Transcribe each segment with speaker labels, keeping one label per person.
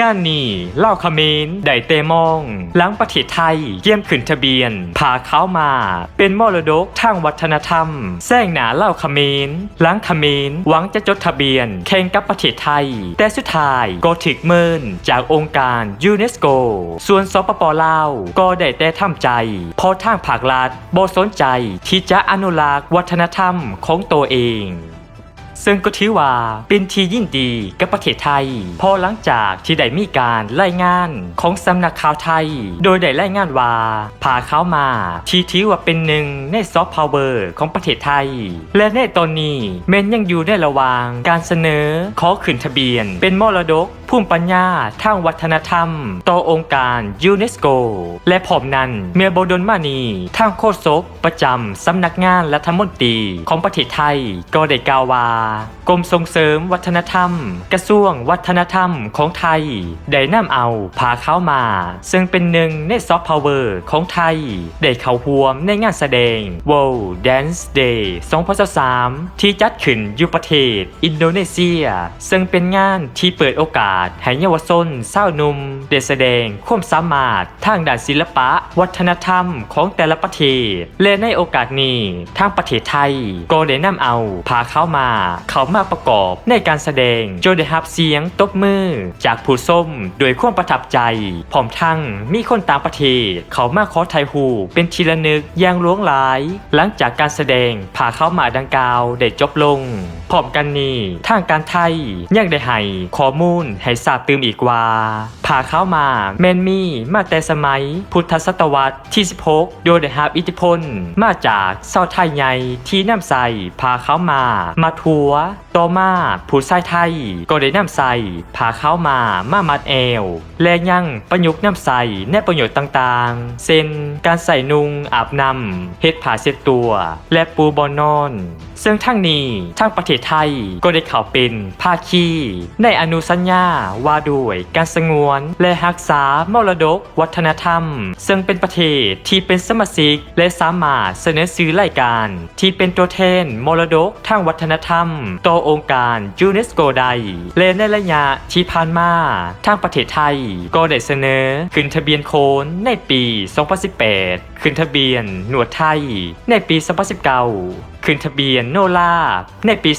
Speaker 1: งานนี้เล่าขมินได้เตมอง หลังประเทศไทยเยี่ยมขึ้นทะเบียนพาเขามา เป็นมรดกทางวัฒนธรรมแซงหนาเล่าขมินหลังขมินหวังจะจดทะเบียนแข่งกับประเทศไทย แต่สุดท้ายก็ถึกเมินจากองค์การยูเนสโก ส่วนสปปลาวก็ได้แต่ทำใจ พอทางภาครัฐบ่สนใจที่จะอนุรักษ์วัฒนธรรมของตัวเอง ซึ่งก็ถือว่าเป็นทียินดีกับประเทศไทย พอหลังจากที่ได้มีการรายงานของสำนักข่าวไทย โดยได้รายงานว่าพาเขามา ที่ถือว่าเป็นหนึ่งในซอฟต์พาวเวอร์ของประเทศไทย และในตอนนี้เมนยังอยู่ในระหว่างการเสนอขอขึ้นทะเบียน เป็นมรดกภูมิปัญญาทางวัฒนธรรม ต่อองค์การยูเนสโก และผอมนันเมียโบดลมานีทางโคศกประจำสำนักงานรัฐมนตรีของประเทศไทยก็ได้กล่าวว่ากรมส่งเสริมวัฒนธรรม กระทรวงวัฒนธรรมของไทย ได้นำเอาพาเข้ามา ซึ่งเป็นหนึ่งในซอฟต์พาวเวอร์ของไทย ได้เข้าร่วมในงานแสดง World Dance Day 2023ที่จัดขึ้นอยู่ประเทศ อินโดนีเซีย ซึ่งเป็นงานที่เปิดโอกาสให้เยาวชนสาวนุ่มได้แสดงความสามารถทางด้านศิลปะ วัฒนธรรมของแต่ละประเทศ และในโอกาสนี้ทางประเทศไทย ก็ได้นำเอาพาเข้ามาเขามาประกอบในการแสดงโดยได้รับเสียงตบมือ จากผู้ส้มโดยความประทับใจพร้อมทั้งมีคนต่างประเทศ เขามาขอถ่ายรูปเป็นทีละนึกอย่างหลวงหลาย หลังจากการแสดงพาเข้ามาดังกล่าวได้จบลงพร้อมกันนี้ทางการไทยยังได้ให้ข้อมูลให้ทราบตื่มอีกว่าพาเข้ามาแมนมีมาแต่สมัย พุทธศตวรรษที่ 16 โดยได้รับอิทธิพล มาจากเศร้าวไทยใหญ่ที่น้ำใสพาเข้ามา มาทัว ต่อมาผู้ชายไทยก็ได้นำใสพาเข้ามามามัดแอว และยังประยุกต์น้ำใส่ในประโยชน์ต่างๆเช่นการใส่นุงอาบนำเฮ็ดผ้าเช็ดตัว และปูบอนนอน ซึ่งทั้งนี้ทางประเทศไทยก็ได้เข้าเป็นภาคีในอนุสัญญาว่าด้วยการสงวนและรักษามรดกวัฒนธรรม ซึ่งเป็นประเทศที่เป็นสมาชิกและสามารถเสนอซื้อรายการ ที่เป็นตัวแทนมรดกทางวัฒนธรรมต่อองค์การยูเนสโกได้และในระยะที่ผ่านมาทางประเทศไทย ก็ได้เสนอ ขึ้นทะเบียนโคนในปี 2018 ขึ้นทะเบียนหนวดไทย ในปี 2019 ขึ้นทะเบียนโนลาในปี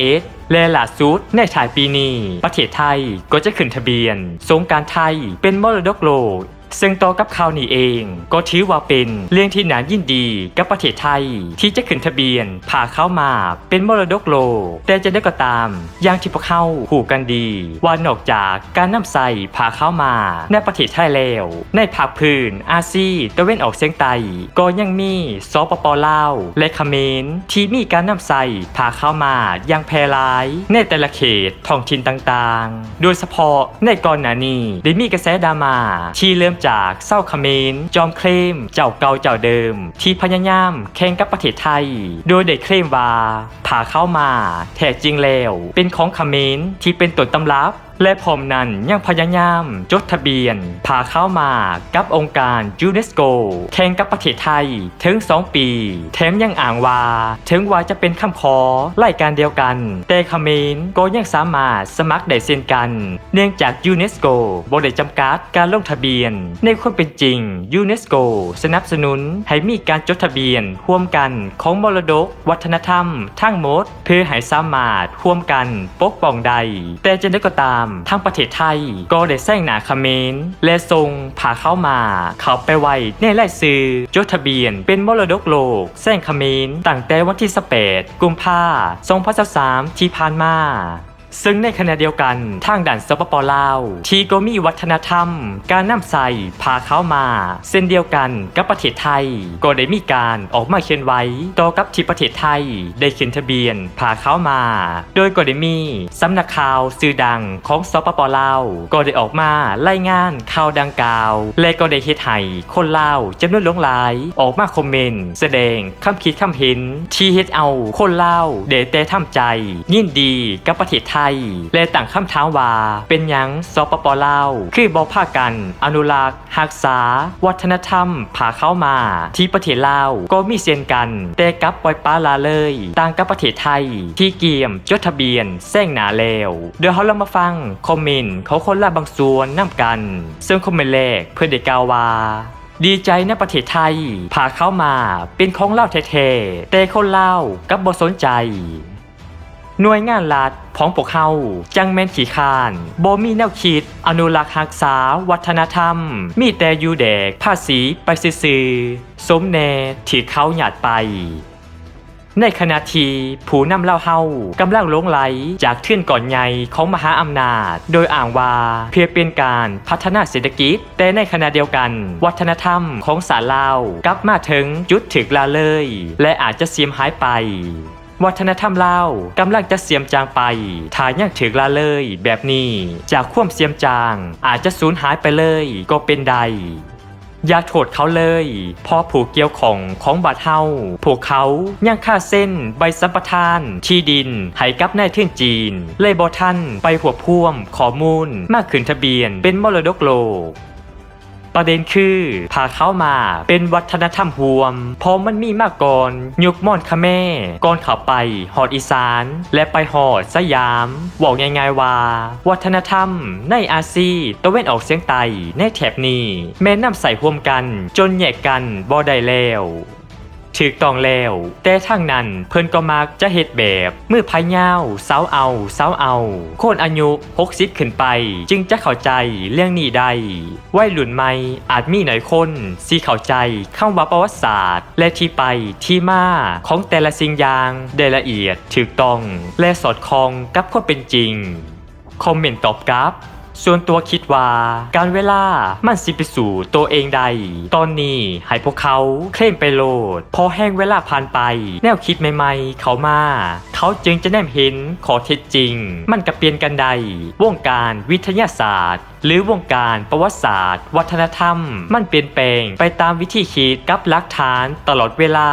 Speaker 1: 2021และล่าสุดในถ่ายปีนี้ ประเทศไทยก็จะขึ้นทะเบียนสงการไทยเป็นมรดกโลก ซึ่งต่อกับข่าวนี้เอง ก็ถือว่าเป็นเรื่องที่น่ายินดีกับประเทศไทย ที่จะขึ้นทะเบียนพาเข้ามาเป็นมรดกโลก แต่จะได้ก็ตามอย่างที่พวกเขาผูกกันดี ว่านอกจากการนำใส่พาเข้ามาในประเทศไทยแล้ว ในภาคพื้นอาซีตะเวนออกเฉียงใต้ก็ยังมีสปปลาวและเขมรที่มีการนำใส่พาเข้ามาอย่างแพร่หลาย ในแต่ละเขตท้องถิ่นต่างๆ โดยเฉพาะในก่อนหน้านี้ได้มีกระแสดราม่าที่เริ่มจากเศร้าเขมรจอมเคลมเจ้าเก่าเจ้าเดิม ที่พยายามแข่งกับประเทศไทย โดยได้เคลมว่าพาเข้ามาแท้จริงแล้ว เป็นของเขมรที่เป็นต้นตำรับ และพร้อมนั้นยังพยายามจดทะเบียน พาเข้ามากับองค์การยูเนสโกแข่งกับประเทศไทยถึง 2 ปี แถมยังอ่างว่า ถึงว่าจะเป็นคำขอรายการเดียวกัน แต่เขมรก็ยังสามารถสมัครได้เช่นกัน เนื่องจากยูเนสโกบ่ได้จำกัดการลงทะเบียน ในความเป็นจริงยูเนสโกสนับสนุนให้มีการจดทะเบียนร่วมกันของมรดก วัฒนธรรม ทั้งหมด เพื่อให้สามารถร่วมกันปกป้องใด แต่จะได้ก็ตามทางประเทศไทย ก็ได้แซงหนาเขมนและทรงพาเข้ามา เขาไปไว้ในไล่ซื้อจดทะเบียนเป็นมรดกโลกแซงเขมรตั้งแต่วันที่18กุมภาพันธ์2023ที่ผ่านมา ซึ่งในขณะเดียวกันทางด่านสปปลาว ที่ก็มีวัฒนธรรม การนำใส่พาเข้ามา เส้นเดียวกันกับประเทศไทย ก็ได้มีการออกมาเขียนไว้ต่อกับที่ประเทศไทย ได้เขึ้นทะเบียนพาเข้ามา โดยก็ได้มีสำนักข่าวสื่อดังของสปปลาว ก็ได้ออกมารายงานข่าวดังกล่าว และก็ได้เฮ็ดให้คนลาวจำนวนหลงหลายออกมาคอมเมนต์แสดงคำคิดคำเห็นที่เฮ็ดเอาคนลาวเดแต่ทำใจ ยินดีกับประเทศไทยย และตั้งคำถามว่า เป็นยังสปปลาวคือบอกพากัน อนุรักษ์รักษา วัฒนธรรมพาเข้ามา ที่ประเทศลาวก็มีเซียนกัน แต่กับปล่อยปลาลาเลย ต่างกับประเทศไทย ที่เกียมจดทะเบียนแซงหนาแล้วเดี๋ยวเราลองมาฟังคอมเมนต์เขาคนละบางส่วนนํกัน ซึ่งคอมเมนต์แรกเพื่อนได้กล่าวาดีใจในประเทศไทยพาเข้ามาเป็นของเล่าแท้ๆแต่คนเล่ากับบ่สนใจ หน่วยงานรัฐของพวกเฮาจังแม่นขี้คานบ่มีแนวคิด อนุรักษ์รักษา วัฒนธรรม มีแต่อยู่แดก ภาษีไปซื่อสมแน่ที่เขาหยาดไป ในขณะที่ผู้นำเล่าเฮากำลังลงไหลจากเทื่นก่อนใหญ่ของมหาอำนาจ โดยอ่างว่าเพื่อเป็นการพัฒนาเศรษฐกิจ แต่ในขณะเดียวกัน วัฒนธรรมของสารลาวกลับมาถึงจุดถึกลาเลย และอาจจะเสียมหายไป วัฒนธรรมลาวกำลังจะเสียมจางไปถ้ายังถึกลาเลย แบบนี้จากความเสียมจาง อาจจะสูญหายไปเลย ก็เป็นใดอย่าโทษเขาเลยเพอผูกเกี่ยวของของบาดเฮาพวกเขายังค่าเส้นใบสัมปทาน ที่ดินให้กับนายเทื่นจีน เลยบอท่านไปหัวพ่วมข้อมูลมากขึ้นทะเบียนเป็นมรดกโลก ประเด็นคือพาเข้ามาเป็นวัฒนธรรมหวม เพราะมันมีมาก่อนยุคม่อนคาแม่ก่อนเขาไปหอดอีสาน และไปหอดสยามบอกง่ายๆว่า วัฒนธรรมในอาซีตะเวนออกเสียงใต้ในแถบนี้ แม่นำใส่ห่วมกัน จนแยกกันบ่ได้แล้ว ถูกต้องแล้ว แต่ทางนั้นเพิ่นก็มักจะเฮ็ดแบบมือพายาวเสาเอาเสาเอา คนอายุ60ขึ้นไป จึงจะเข้าใจเรื่องนี้ได้วัยรุ่นใหม่อาจมีหน่อยคนสิเข้าใจคำว่าประวัติศาสตร์ และที่ไปที่มาของแต่ละสิ่งอย่างได้ละเอียดถูกต้อง และสอดคล้องกับความเป็นจริง คอมเมนต์ตอบกลับ ส่วนตัวคิดว่า การเวลามันสิไปสู่ตัวเองใด ตอนนี้ให้พวกเขาเคลมไปโหลด พอแห้งเวลาผ่านไป แนวคิดใหม่ๆ เขามา เขาจึงจะแนมเห็นขอเท็จจริง มันกระเปลี่ยนกันใด วงการวิทยาศาสตร์ หรือวงการประวัติศาสตร์ วัฒนธรรม มันเปลี่ยนแปลงไปตามวิธีคิดกับหลักฐานตลอดเวลา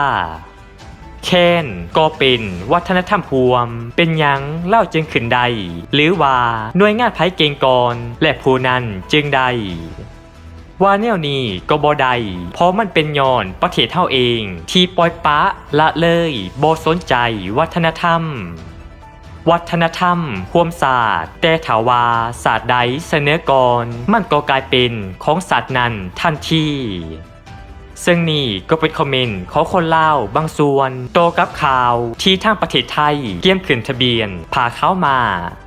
Speaker 1: เช่นก็เป็นวัฒนธรรมพวม เป็นยังเล่าจึงขึ้นใด หรือว่าหน่วยงานไผเกงก่อนและผู้นั้นจึงใดว่าแนวนี้ก็บ่ได้เพราะมันเป็นย้อนประเทศเท่าเอง ที่ปล่อยปะละเลยบ่สนใจวัฒนธรรม วัฒนธรรมควมศาสตร์ แต่ถาวาศาสตร์ใดเสนอก่อน มันก็กลายเป็นของศาสตร์นั้นทันที ซึ่งนี่ก็เป็นคอมเมนต์ของคนเล่าบางส่วน โตกับข่าวที่ทางประเทศไทยเกี่ยมขืนทะเบียนพาเข้ามา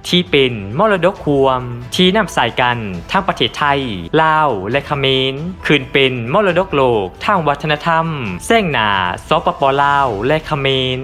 Speaker 1: ที่เป็นมรดกควม ที่นำใส่กันทางประเทศไทยลาวและเขมรขึ้นเป็นมรดกโลกทางวัฒนธรรมแซงหนาซอปปลาวและเขมร